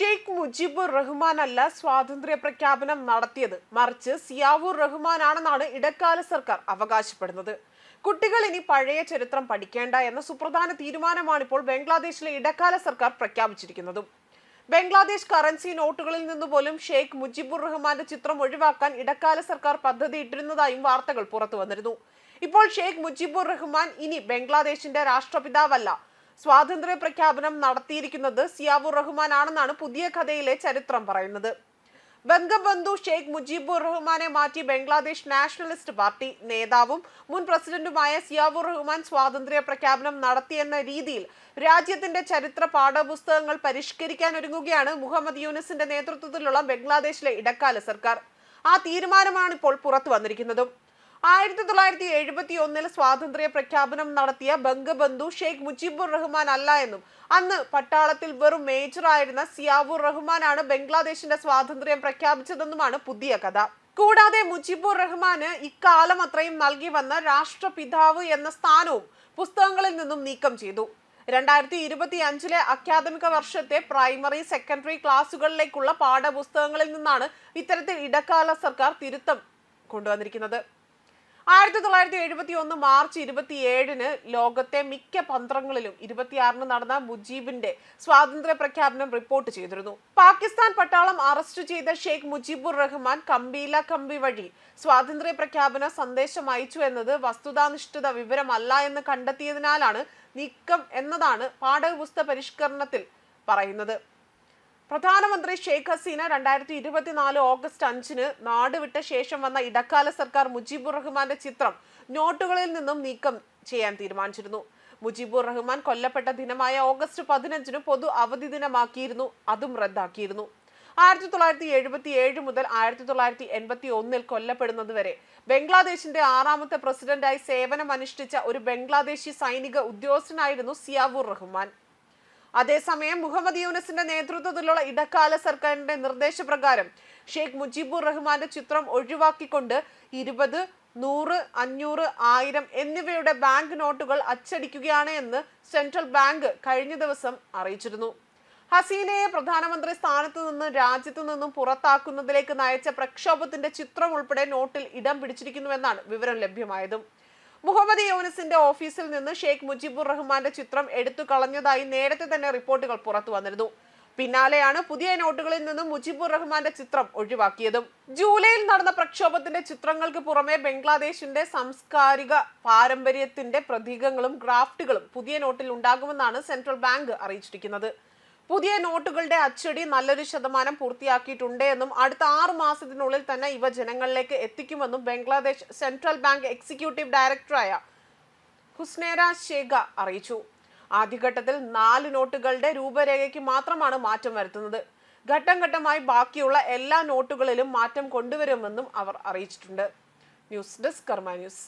ഷെയ്ഖ് മുജിബുർ റഹ്മാൻ അല്ല സ്വാതന്ത്ര്യ പ്രഖ്യാപനം നടത്തിയത്. മറിച്ച് സിയാവൂർ റഹ്മാനാണെന്നാണ് ഇടക്കാല സർക്കാർ അവകാശപ്പെടുന്നത്. കുട്ടികൾ ഇനി പഴയ ചരിത്രം പഠിക്കേണ്ട എന്ന സുപ്രധാന തീരുമാനമാണ് ഇപ്പോൾ ബംഗ്ലാദേശിലെ ഇടക്കാല സർക്കാർ പ്രഖ്യാപിച്ചിരിക്കുന്നതും. ബംഗ്ലാദേശ് കറൻസി നോട്ടുകളിൽ നിന്ന് പോലും ഷെയ്ഖ് മുജിബുർ റഹ്മാന്റെ ചിത്രം ഒഴിവാക്കാൻ ഇടക്കാല സർക്കാർ പദ്ധതിയിട്ടിരുന്നതായും വാർത്തകൾ പുറത്തു വന്നിരുന്നു ഇപ്പോൾ ഷെയ്ഖ് മുജിബുർ റഹ്മാൻ ഇനി ബംഗ്ലാദേശിന്റെ രാഷ്ട്രപിതാവല്ല. സ്വാതന്ത്ര്യ പ്രഖ്യാപനം നടത്തിയിരിക്കുന്നത് സിയാവുർ റഹ്മാൻ ആണെന്നാണ് പുതിയ കഥയിലെ ചരിത്രം പറയുന്നത്. ബംഗബന്ധു ഷെയ്ഖ് മുജീബുർ റഹ്മാനെ മാറ്റി ബംഗ്ലാദേശ് നാഷണലിസ്റ്റ് പാർട്ടി നേതാവും മുൻ പ്രസിഡന്റുമായ സിയാവുർ റഹ്മാൻ സ്വാതന്ത്ര്യ പ്രഖ്യാപനം നടത്തിയെന്ന രീതിയിൽ രാജ്യത്തിന്റെ ചരിത്ര പാഠപുസ്തകങ്ങൾ പരിഷ്കരിക്കാൻ ഒരുങ്ങുകയാണ് മുഹമ്മദ് യൂനിസിന്റെ നേതൃത്വത്തിലുള്ള ബംഗ്ലാദേശിലെ ഇടക്കാല സർക്കാർ. ആ തീരുമാനമാണ് ഇപ്പോൾ പുറത്തു വന്നിരിക്കുന്നതും. ആയിരത്തി തൊള്ളായിരത്തി എഴുപത്തി ഒന്നിൽ സ്വാതന്ത്ര്യ പ്രഖ്യാപനം നടത്തിയ ബംഗബന്ധു ഷെയ്ഖ് മുജീബുർ റഹ്മാൻ അല്ല എന്നും അന്ന് പട്ടാളത്തിൽ വെറും മേജർ ആയിരുന്ന സിയാവുർ റഹ്മാനാണ് ബംഗ്ലാദേശിന്റെ സ്വാതന്ത്ര്യം പ്രഖ്യാപിച്ചതെന്നുമാണ് പുതിയ കഥ. കൂടാതെ മുജീബുർ റഹ്മാന് ഇക്കാലം അത്രയും നൽകി വന്ന രാഷ്ട്രപിതാവ് എന്ന സ്ഥാനവും പുസ്തകങ്ങളിൽ നിന്നും നീക്കം ചെയ്തു. രണ്ടായിരത്തി ഇരുപത്തി അഞ്ചിലെ അക്കാദമിക വർഷത്തെ പ്രൈമറി സെക്കൻഡറി ക്ലാസുകളിലേക്കുള്ള പാഠപുസ്തകങ്ങളിൽ നിന്നാണ് ഇത്തരത്തിൽ ഇടക്കാല സർക്കാർ തിരുത്തം കൊണ്ടുവന്നിരിക്കുന്നത്. ആയിരത്തി തൊള്ളായിരത്തി എഴുപത്തി ഒന്ന് മാർച്ച് ഇരുപത്തി ഏഴിന് ലോകത്തെ മിക്ക പന്ത്രങ്ങളിലും ഇരുപത്തിയാറിന് നടന്ന മുജീബിന്റെ സ്വാതന്ത്ര്യ പ്രഖ്യാപനം റിപ്പോർട്ട് ചെയ്തിരുന്നു. പാകിസ്ഥാൻ പട്ടാളം അറസ്റ്റ് ചെയ്ത ഷെയ്ഖ് മുജീബുർ റഹ്മാൻ കമ്പീല കമ്പി വഴി സ്വാതന്ത്ര്യ പ്രഖ്യാപന സന്ദേശം അയച്ചു എന്നത് വസ്തുതാനിഷ്ഠിത വിവരമല്ല എന്ന് കണ്ടെത്തിയതിനാലാണ് നീക്കം എന്നതാണ് പാഠപുസ്തക പരിഷ്കരണത്തിൽ പറയുന്നത്. പ്രധാനമന്ത്രി ഷെയ്ഖ് ഹസീന രണ്ടായിരത്തി ഇരുപത്തിനാല് ഓഗസ്റ്റ് അഞ്ചിന് നാടുവിട്ട ശേഷം വന്ന ഇടക്കാല സർക്കാർ മുജീബുർ റഹ്മാന്റെ ചിത്രം നോട്ടുകളിൽ നിന്നും നീക്കം ചെയ്യാൻ തീരുമാനിച്ചിരുന്നു. മുജീബുർ റഹ്മാൻ കൊല്ലപ്പെട്ട ദിനമായ ഓഗസ്റ്റ് പതിനഞ്ചിന് പൊതു അവധി ദിനമാക്കിയിരുന്നു. അതും റദ്ദാക്കിയിരുന്നു. ആയിരത്തി തൊള്ളായിരത്തി എഴുപത്തി ഏഴ് മുതൽ ആയിരത്തി തൊള്ളായിരത്തി എൺപത്തി ഒന്നിൽ കൊല്ലപ്പെടുന്നതുവരെ ബംഗ്ലാദേശിന്റെ ആറാമത്തെ പ്രസിഡന്റായി സേവനമനുഷ്ഠിച്ച ഒരു ബംഗ്ലാദേശി സൈനിക ഉദ്യോഗസ്ഥനായിരുന്നു സിയാവുർ റഹ്മാൻ. അതേസമയം മുഹമ്മദ് യൂനസിന്റെ നേതൃത്വത്തിലുള്ള ഇടക്കാല സർക്കാരിന്റെ നിർദ്ദേശപ്രകാരം ഷെയ്ഖ് മുജീബുർ റഹ്മാന്റെ ചിത്രം ഒഴിവാക്കിക്കൊണ്ട് ഇരുപത് നൂറ് അഞ്ഞൂറ് ആയിരം എന്നിവയുടെ ബാങ്ക് നോട്ടുകൾ അച്ചടിക്കുകയാണ് എന്ന് സെൻട്രൽ ബാങ്ക് കഴിഞ്ഞ ദിവസം അറിയിച്ചിരുന്നു. ഹസീനയെ പ്രധാനമന്ത്രി സ്ഥാനത്ത് നിന്ന് രാജ്യത്തു നിന്നും പുറത്താക്കുന്നതിലേക്ക് നയിച്ച പ്രക്ഷോഭത്തിന്റെ ചിത്രം ഉൾപ്പെടെ നോട്ടിൽ ഇടം പിടിച്ചിരിക്കുന്നുവെന്നാണ് വിവരം ലഭ്യമായതും. മുഹമ്മദ് യൂനിസിന്റെ ഓഫീസിൽ നിന്ന് ഷെയ്ഖ് മുജീബുർ റഹ്മാന്റെ ചിത്രം എടുത്തു കളഞ്ഞതായി നേരത്തെ തന്നെ റിപ്പോർട്ടുകൾ പുറത്തു വന്നിരുന്നു. പിന്നാലെയാണ് പുതിയ നോട്ടുകളിൽ നിന്നും മുജീബുർ റഹ്മാന്റെ ചിത്രം ഒഴിവാക്കിയതും. ജൂലൈയിൽ നടന്ന പ്രക്ഷോഭത്തിന്റെ ചിത്രങ്ങൾക്ക് പുറമെ ബംഗ്ലാദേശിന്റെ സാംസ്കാരിക പാരമ്പര്യത്തിന്റെ പ്രതീകങ്ങളും ഗ്രാഫ്റ്റുകളും പുതിയ നോട്ടിൽ ഉണ്ടാകുമെന്നാണ് സെൻട്രൽ ബാങ്ക് അറിയിച്ചിരിക്കുന്നത്. പുതിയ നോട്ടുകളുടെ അച്ചടി നല്ലൊരു ശതമാനം പൂർത്തിയാക്കിയിട്ടുണ്ട് എന്നും അടുത്ത ആറ് മാസത്തിനുള്ളിൽ തന്നെ ഇവ ജനങ്ങളിലേക്ക് എത്തിക്കുമെന്നും ബംഗ്ലാദേശ് സെൻട്രൽ ബാങ്ക് എക്സിക്യൂട്ടീവ് ഡയറക്ടറായ ഹുസ്നേര ഷേഖ അറിയിച്ചു. ആദ്യഘട്ടത്തിൽ നാല് നോട്ടുകളുടെ രൂപരേഖയ്ക്ക് മാത്രമാണ് മാറ്റം വരുത്തുന്നത്. ഘട്ടം ഘട്ടമായി ബാക്കിയുള്ള എല്ലാ നോട്ടുകളിലും മാറ്റം കൊണ്ടുവരുമെന്നും അവർ അറിയിച്ചിട്ടുണ്ട്. News desk Karma news.